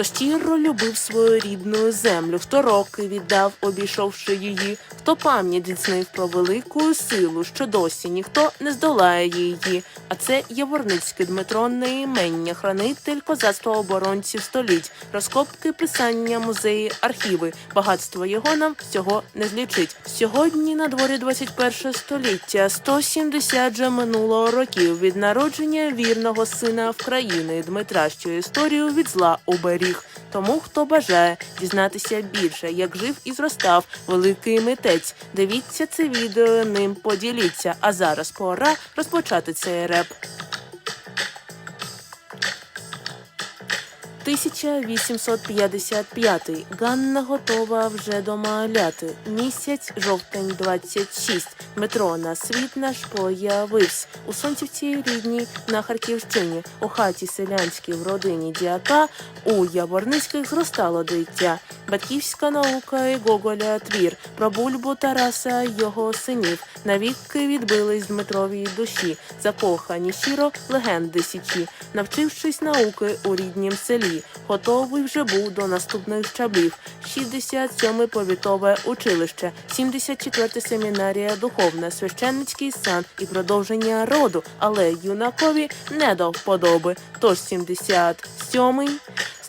Хто щиро любив свою рідну землю, хто роки віддав, обійшовши її, хто пам'ять зіцнив про велику силу, що досі ніхто не здолає її. А це Яворницький Дмитро неімення, хранитель козацтва оборонців століть, розкопки, писання, музеї, архіви. Багатство його нам всього не злічить. Сьогодні на дворі 21 століття 170 же минуло років від народження вірного сина України Дмитра, що історію від зла уберіг. Тому хто бажає дізнатися більше, як жив і зростав великий митець, дивіться це відео, ним поділіться. А зараз пора розпочати цей реп. 1855. Ганна готова вже домаляти. Місяць жовтень 26. Метро на світ наш появився. У сонцівці рідній на Харківщині. У хаті селянській в родині діака. У Яворницьких зростало дитя. Батьківська наука і Гоголя твір. Про бульбу Тараса й його синів. Навіки відбились Дмитровій душі. Закохані щиро легенди січі. Навчившись науки у ріднім селі, готовий вже був до наступних щаблів. 67 повітове училище, 74 семінарія духовна, священницький сан і продовження роду, але юнакові не до вподоби. Тож 77-й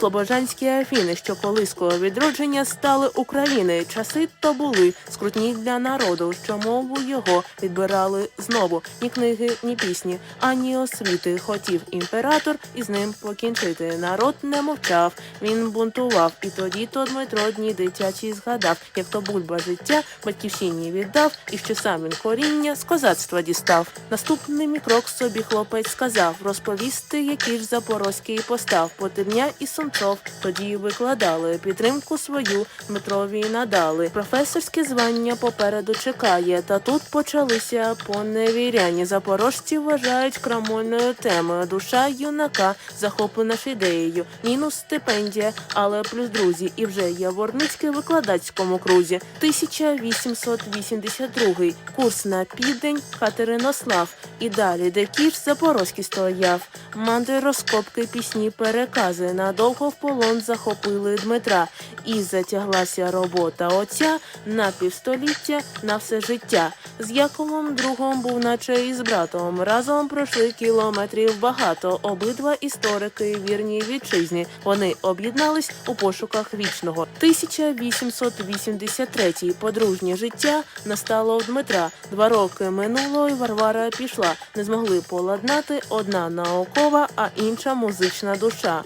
Слобожанські Афіни, що колиского відродження стали України. Часи то були скрутні для народу, що мову його відбирали знову. Ні книги, ні пісні, ані освіти. Хотів імператор із ним покінчити. Народ не мовчав, він бунтував. І тоді то Дмитро дні дитячі згадав, як то бульба життя батьківщині віддав, і що сам він коріння з козацтва дістав. Наступний мій крок собі хлопець сказав розповісти, який ж запорозький постав. Потивня і Сумцов тоді викладали підтримку свою Дмитрові надали. Професорське звання попереду чекає. Та тут почалися поневіряння. Запорожці вважають крамольною темою. Душа юнака захоплена ж ідеєю. Мінус стипендія, але плюс друзі. І вже Яворницький викладацькому крузі. 1882 курс на південь Катеринослав. І далі, де кіш Запорозький стояв. Мандри розкопки, пісні, перекази. Надовго в полон захопили Дмитра. І затяглася робота отця на півстоліття, на все життя. З Яковом другом був наче із братом. Разом пройшли кілометрів багато. Обидва історики вірні вітчизні. Вони об'єднались у пошуках вічного. 1883 подружнє життя настало у Дмитра. Два роки минуло, і Варвара пішла. Не змогли поладнати одна наукова, а інша музична душа.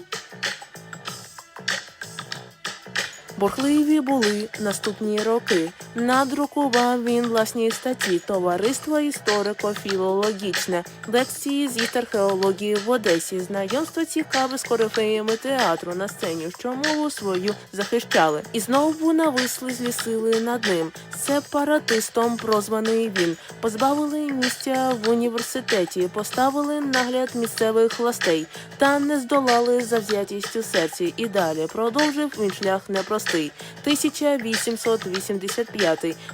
Бурхливі були наступні роки. Надрукував він власні статті, товариство історико-філологічне, лекції з археології в Одесі, знайомство цікаве з корифеями театру на сцені, що мову свою захищали. І знову нависли злі сили над ним. Сепаратистом прозваний він. Позбавили місця в університеті, поставили нагляд місцевих властей, та не здолали завзятістю серці. І далі продовжив він шлях непростий. 1885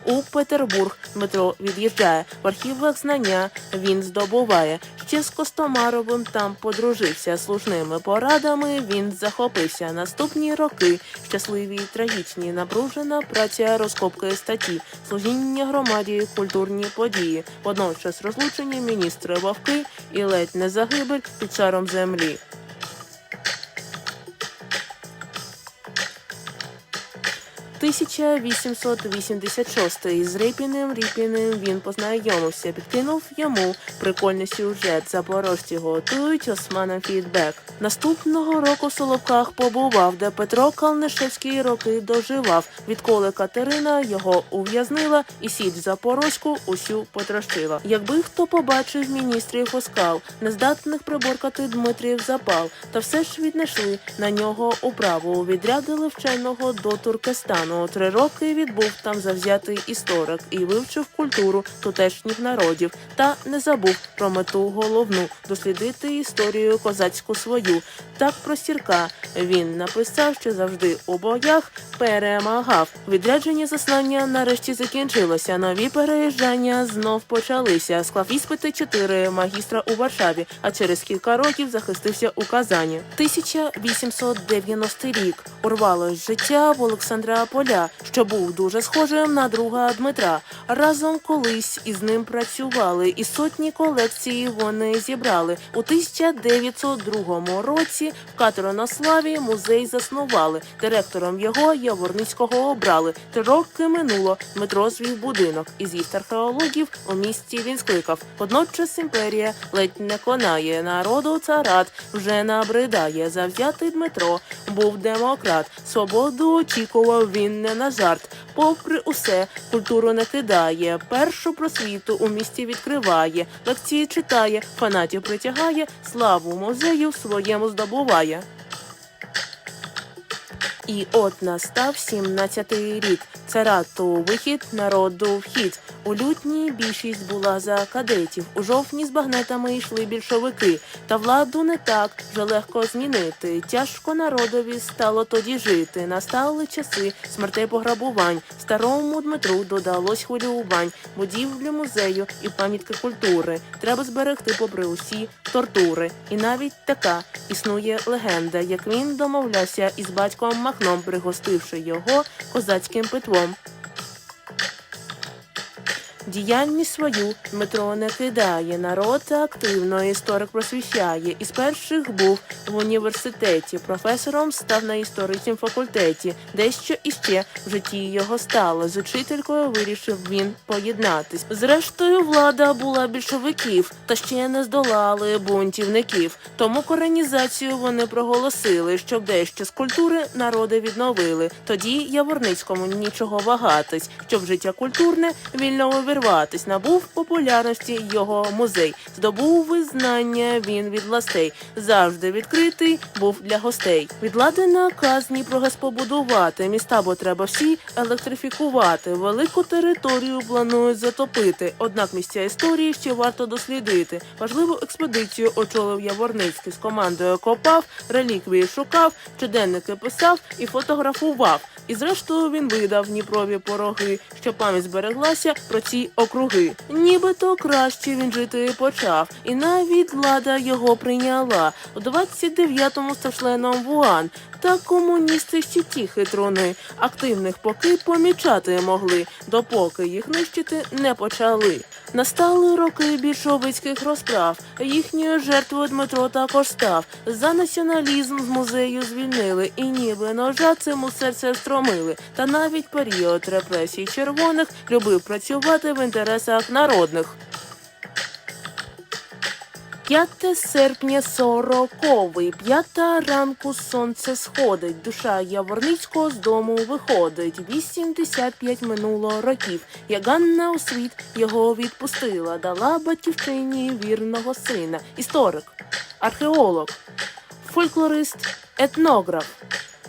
у Петербург Дмитро від'їжджає. В архівах знання він здобуває. Ще з Костомаровим там подружився. Слушними порадами він захопився. Наступні роки щасливі й трагічні. Напружена праця розкопки статті, служіння громаді, культурні події. Водночас розлучені міністри вовки і ледь не загибель під шаром землі. – 1886 з Рипіним Ріпіним він познайомився, підкинув йому прикольний сюжет. Запорожці готують османам фідбек. Наступного року в Соловках побував, де Петро Калнишевський роки доживав. Відколи Катерина його ув'язнила і сіть Запорозьку усю потрощила. Якби хто побачив міністрів оскал, нездатних приборкати Дмитрів запал, та все ж віднайшли на нього управу. Відрядили вченого до Туркестану. Району. Три роки відбув там завзятий історик і вивчив культуру тутешніх народів та не забув про мету головну дослідити історію козацьку свою. Так про сірка він написав, що завжди у боях перемагав. Відрядження заслання нарешті закінчилося. Нові переїжджання знов почалися. Склав іспити чотири магістра у Варшаві, а через кілька років захистився у Казані. 1890 рік урвалось життя в Олександра Поля, що був дуже схожим на друга Дмитра. Разом колись із ним працювали, і сотні колекцій вони зібрали. У 1902 році в Катеринославі музей заснували. Директором його Яворницького обрали. Три роки минуло. Дмитро звів будинок. Із їх археологів у місті він скликав. Водночас імперія ледь не конає. Народу царат вже набридає. Завзятий Дмитро був демократ. Свободу очікував він не на жарт. Попри усе, культуру не кидає. Першу просвіту у місті відкриває. Лекції читає, фанатів притягає, славу музею своєму здобуває. І от настав 17-й рік. Царату вихід, народу вхід. У лютні більшість була за кадетів. У жовтні з багнетами йшли більшовики. Та владу не так вже легко змінити. Тяжко народові стало тоді жити. Настали часи смертей пограбувань. Старому Дмитру додалось хвилювань, будівлі музею і пам'ятки культури. Треба зберегти попри усі тортури. І навіть така існує легенда, як він домовлявся із батьком Махном, пригостивши його козацьким питвом. Діяльність свою Дмитро не кидає, народ активно історик просвіщає. Із перших був в університеті, професором став на історичному факультеті. Дещо іще в житті його стало. З учителькою вирішив він поєднатись. Зрештою, влада була більшовиків, та ще не здолали бунтівників. Тому коренізацію вони проголосили, щоб дещо з культури народи відновили. Тоді Яворницькому нічого вагатись, щоб життя культурне вільно увірватись. Набув популярності його музей. Здобув визнання він від властей. Завжди відкритий був для гостей. Від влади наказ Дніпрогес побудувати. Міста, бо треба всі електрифікувати. Велику територію планують затопити. Однак місця історії ще варто дослідити. Важливу експедицію очолив Яворницький з командою копав, реліквії шукав, щоденники писав і фотографував. І зрештою він видав Дніпрові пороги, що пам'ять збереглася про ці округи. Нібито краще він жити почав, і навіть влада його прийняла. У 29-му став членом ВУАН. Та комуністи ще ті хитруни. Активних поки помічати могли, допоки їх нищити не почали. Настали роки більшовицьких розправ. Їхньою жертвою Дмитро також став. За націоналізм з музею звільнили і ніби ножа цим у серце стромили. Та навіть період репресій червоних любив працювати в інтересах народних. 5 серпня сороковий, п'ята ранку сонце сходить. Душа Яворницького з дому виходить. 85 минуло років. Як Ганна у світ його відпустила, дала батьківщині вірного сина. Історик, археолог, фольклорист, етнограф.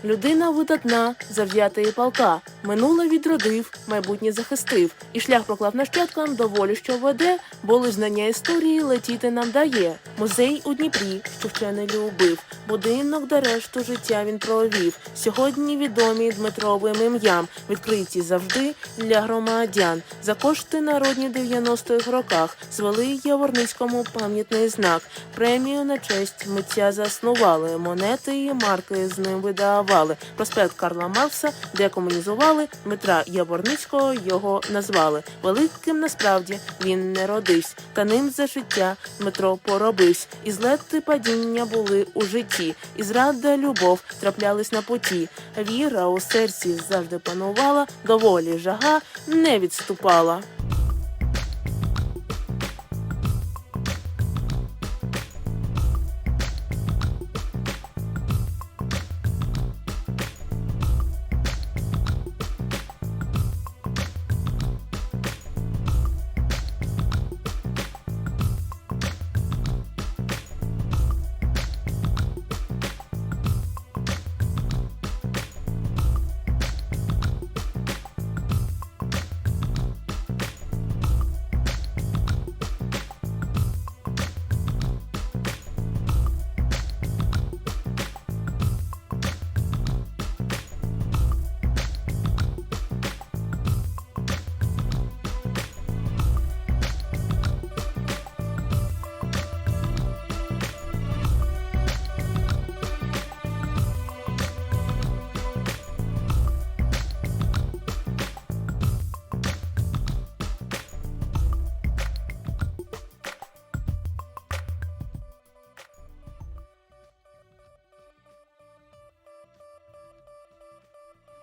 Людина видатна, завзятої полка. Минуле відродив, майбутнє захистив, і шлях проклав нащадкам до волі, що веде, бо лиш знання історії летіти нам дає. Музей у Дніпрі, що вчений любив, будинок до решту життя він провів. Сьогодні відомі Дмитровим ім'ям, відкриті завжди для громадян. За кошти народні 90-х роках звели Яворницькому пам'ятний знак. Премію на честь митця заснували. Монети і марки з ним видавали. Проспект Карла Маркса декомунізували. Дмитра Яворницького його назвали. Великим насправді він не родився. Та ним за життя Дмитро поробився. І злети падіння були у житті. І зрада, любов траплялись на поті. Віра у серці завжди панувала, доволі жага не відступала.